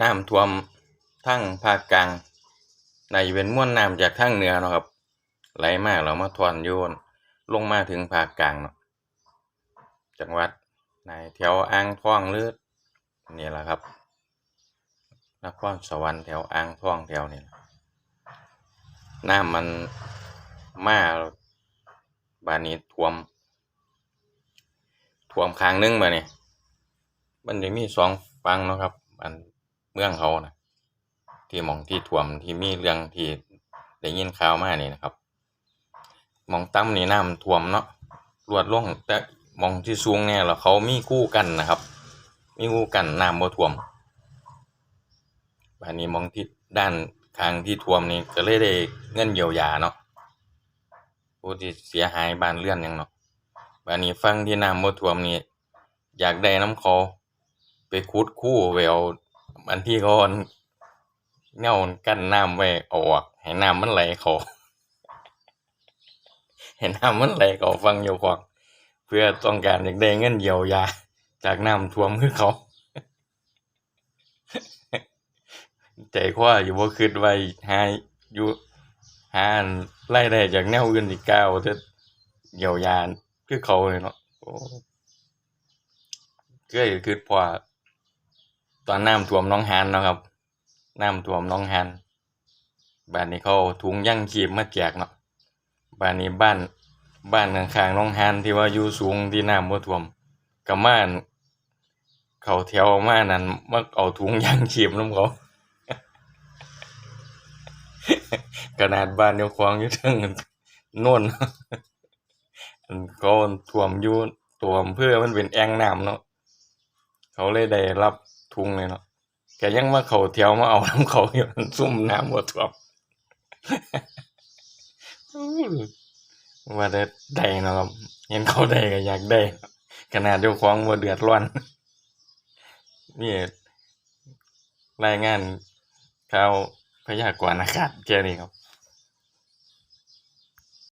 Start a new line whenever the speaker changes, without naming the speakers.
น้ำท่วมทั้งภาคกลางในเป็นม่วนน้ำจากทางเหนือเนาะครับ ไหลมาแล้วมาทวนโยนลงมาถึงภาคกลางเนาะจังหวัดในแถวอ่างท่องหรือนี่แหละครับนครสวรรค์แถวอ่างท่องแถวนี่น้ำมันมาบานนี้ท่วมท่วมข้างหนึงมาเนี่ยมันจะมีสองฝั่งเนาะครับ อัน เมืองเขานะที่มองที่ท่วมที่มีเรื่องที่ได้ยินข่าวมานี่นะครับมองต่ำนี่น้ำท่วมเนาะรวดล่วงแต่มองที่สูงเนี่ยแล้วเขามีคู่กันนะครับ มีคู่กันน้ำบ่ท่วมบานนี้มองที่ด้านข้างที่ท่วมนี่ก็เลยได้เงินเยียวยาเนาะผู้ที่เสียหายบ้านเรือนยังเนาะบานนี้ฟังที่น้ำบ่ท่วมนี่อยากได้น้ำเขาไปขุดคูไปเอา อันที่เขาอันแนวกั้นน้ำไว้ออกให้น้ำมันไหลเขาให้น้ำมันไหลเขาฟังอยู่ขวางเพื่อต้องการอยากได้เงินเยียวยา จากน้ำท่วมคือเขา ใจคว้าอยู่บ่คิดไว้หาอยู่หาอันรายได้จากแนวอื่นอีกก้าวจะเยียวยาคือเขาเลยเนาะโอ้เคยคิดพอ ตอนน้ำท่วมน้องหานเนาะครับน้ำท่วมน้องหานบ้านนี้เขาถุงยั่งชีพมาแจกเนาะบ้านนี้บ้านบ้านข้างๆน้องหานที่ว่าอยู่สูงที่น้ำบ่ท่วมก็มาอั่นเขาแถวมานั่นมาเอาถุงยั่งชีพนำเขาขนาดบ้านเจ้าของอยู่เทิงโน่นอันท่วมอยู่ตัวอำเภอมันเป็นแอ่งน้ำเนาะเขาเลยได้รับ ทุงเลยเนาะแกยังมาเขาเที่ยวมาเอาน้ำเขาอยู่ซุ่มน้ำบ่ท่วมว่าได้ได้เนาะครับเห็นเขาได้ก็อยากได้ ขนาดเจ้าของบ่เดือดร้อนนี่รายงานข่าวพยากรณ์อากาศแค่นี้ครับ